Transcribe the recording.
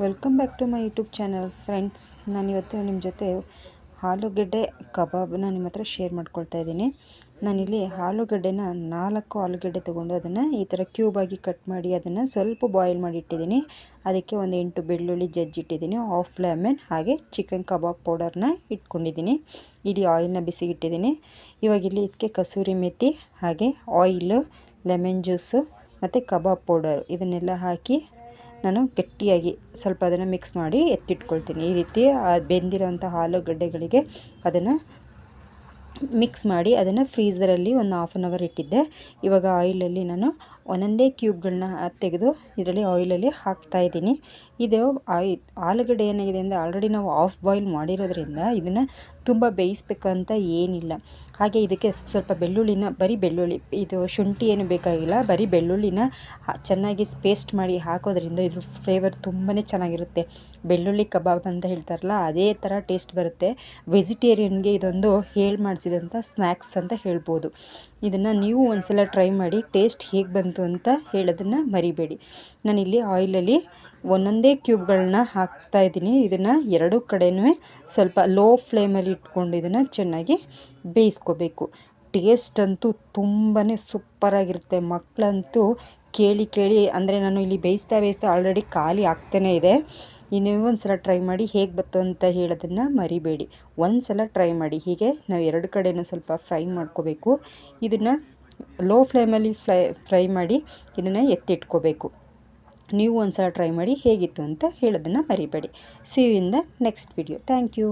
Welcome back to my YouTube channel friends. ನಾನಿವತ್ತು ನಿಮ್ಮ ಜೊತೆ ಆಲೂಗಡ್ಡೆ ಕಬಾಬ್ನ ನಿಮ್ಮ ಹತ್ರ ಶೇರ್ ಮಾಡ್ಕೊಳ್ತಾ ಇದ್ದೀನಿ. ನಾನಿಲ್ಲಿ ಆಲೂಗಡ್ಡೆನ ನಾಲ್ಕು ಆಲೂಗಡ್ಡೆ ತೊಗೊಂಡು ಅದನ್ನು ಈ ಥರ ಕ್ಯೂಬಾಗಿ ಕಟ್ ಮಾಡಿ ಅದನ್ನು ಸ್ವಲ್ಪ ಬಾಯ್ಲ್ ಮಾಡಿ ಇಟ್ಟಿದ್ದೀನಿ. ಅದಕ್ಕೆ ಒಂದು ಎಂಟು ಬೆಳ್ಳುಳ್ಳಿ ಜಜ್ಜಿಟ್ಟಿದ್ದೀನಿ ಆಫ್ ಲೆಮನ್ ಹಾಗೆ ಚಿಕನ್ ಕಬಾಬ್ ಪೌಡರ್ನ ಇಟ್ಕೊಂಡಿದ್ದೀನಿ. ಇಡೀ ಆಯಿಲ್ನ ಬಿಸಿಗಿಟ್ಟಿದ್ದೀನಿ ಇವಾಗ ಇಲ್ಲಿ ಇದಕ್ಕೆ ಕಸೂರಿ ಮೆತ್ತಿ ಹಾಗೆ ಆಯಿಲು, ಲೆಮನ್ ಜ್ಯೂಸು ಮತ್ತು ಕಬಾಬ್ ಪೌಡರ್ ಇದನ್ನೆಲ್ಲ ಹಾಕಿ ನಾನು ಗಟ್ಟಿಯಾಗಿ ಸ್ವಲ್ಪ ಅದನ್ನು ಮಿಕ್ಸ್ ಮಾಡಿ ಎತ್ತಿಟ್ಕೊಳ್ತೀನಿ. ಈ ರೀತಿ ಬೆಂದಿರೋಂಥ ಆಲೂಗಡ್ಡೆಗಳಿಗೆ ಅದನ್ನು ಮಿಕ್ಸ್ ಮಾಡಿ ಅದನ್ನು ಫ್ರೀಝರಲ್ಲಿ ಒಂದು ಹಾಫ್ ಆನ್ ಅವರ್ ಇಟ್ಟಿದ್ದೆ. ಇವಾಗ ಆಯಿಲಲ್ಲಿ ನಾನು ಒಂದೊಂದೇ ಕ್ಯೂಬ್ಗಳನ್ನ ತೆಗೆದು ಇದರಲ್ಲಿ ಆಯಿಲಲ್ಲಿ ಹಾಕ್ತಾಯಿದ್ದೀನಿ ಇದು ಆಯ್, ಆಲೂಗಡ್ಡೆ ಏನಾಗಿದೆ ಅಂದರೆ ಆಲ್ರೆಡಿ ನಾವು ಆಫ್ ಬಾಯ್ಲ್ ಮಾಡಿರೋದ್ರಿಂದ ಇದನ್ನು ತುಂಬ ಬೇಯಿಸ್ಬೇಕು ಅಂತ ಏನಿಲ್ಲ. ಹಾಗೆ ಇದಕ್ಕೆ ಸ್ವಲ್ಪ ಬೆಳ್ಳುಳ್ಳಿನ, ಬರೀ ಬೆಳ್ಳುಳ್ಳಿ, ಇದು ಶುಂಠಿ ಏನು ಬೇಕಾಗಿಲ್ಲ, ಬರೀ ಬೆಳ್ಳುಳ್ಳಿನ ಚೆನ್ನಾಗಿ ಪೇಸ್ಟ್ ಮಾಡಿ ಹಾಕೋದ್ರಿಂದ ಇದ್ರ ಫ್ಲೇವರ್ ತುಂಬಾ ಚೆನ್ನಾಗಿರುತ್ತೆ. ಬೆಳ್ಳುಳ್ಳಿ ಕಬಾಬ್ ಅಂತ ಹೇಳ್ತಾರಲ್ಲ, ಅದೇ ಥರ ಟೇಸ್ಟ್ ಬರುತ್ತೆ. ವೆಜಿಟೇರಿಯನ್ಗೆ ಇದೊಂದು ಹೇಳಿ ಮಾಡಿಸಿದಂಥ ಸ್ನ್ಯಾಕ್ಸ್ ಅಂತ ಹೇಳ್ಬೋದು. ಇದನ್ನು ನೀವು ಒಂದ್ಸಲ ಟ್ರೈ ಮಾಡಿ ಟೇಸ್ಟ್ ಹೇಗೆ ಬಂತು ಅಂತ ಹೇಳೋದನ್ನು ಮರಿಬೇಡಿ. ನಾನಿಲ್ಲಿ ಆಯಿಲಲ್ಲಿ ಒಂದೊಂದೇ ಕ್ಯೂಬ್ಗಳನ್ನ ಹಾಕ್ತಾ ಇದ್ದೀನಿ. ಇದನ್ನು ಎರಡು ಕಡೆಯೂ ಸ್ವಲ್ಪ ಲೋ ಫ್ಲೇಮಲ್ಲಿ ಇಟ್ಕೊಂಡು ಇದನ್ನು ಚೆನ್ನಾಗಿ ಬೇಯಿಸ್ಕೋಬೇಕು. ಟೇಸ್ಟ್ ಅಂತೂ ತುಂಬಾ ಸೂಪರಾಗಿರುತ್ತೆ ಮಕ್ಕಳಂತೂ ಕೇಳಿ ಕೇಳಿ, ಅಂದರೆ ನಾನು ಇಲ್ಲಿ ಬೇಯಿಸ್ತಾ ಬೇಯಿಸ್ತಾ ಆಲ್ರೆಡಿ ಖಾಲಿ ಆಗ್ತಾನೇ ಇದೆ. ನೀವು ಸಲ ಟ್ರೈ ಮಾಡಿ ಹೇಗೆ ಬತ್ತು ಅಂತ ಹೇಳೋದನ್ನು ಮರಿಬೇಡಿ. ಒಂದು ಸಲ ಟ್ರೈ ಮಾಡಿ. ಹೀಗೆ ನಾವು ಎರಡು ಕಡೆನೂ ಸ್ವಲ್ಪ ಫ್ರೈ ಮಾಡ್ಕೋಬೇಕು. ಇದನ್ನು ಲೋ ಫ್ಲೇಮಲ್ಲಿ ಫ್ರೈ ಫ್ರೈ ಮಾಡಿ ಇದನ್ನು ಎತ್ತಿಟ್ಕೋಬೇಕು. ನೀವು ಒಂದು ಸಲ ಟ್ರೈ ಮಾಡಿ ಹೇಗಿತ್ತು ಅಂತ ಹೇಳೋದನ್ನು ಮರಿಬೇಡಿ. See you in the next video thank you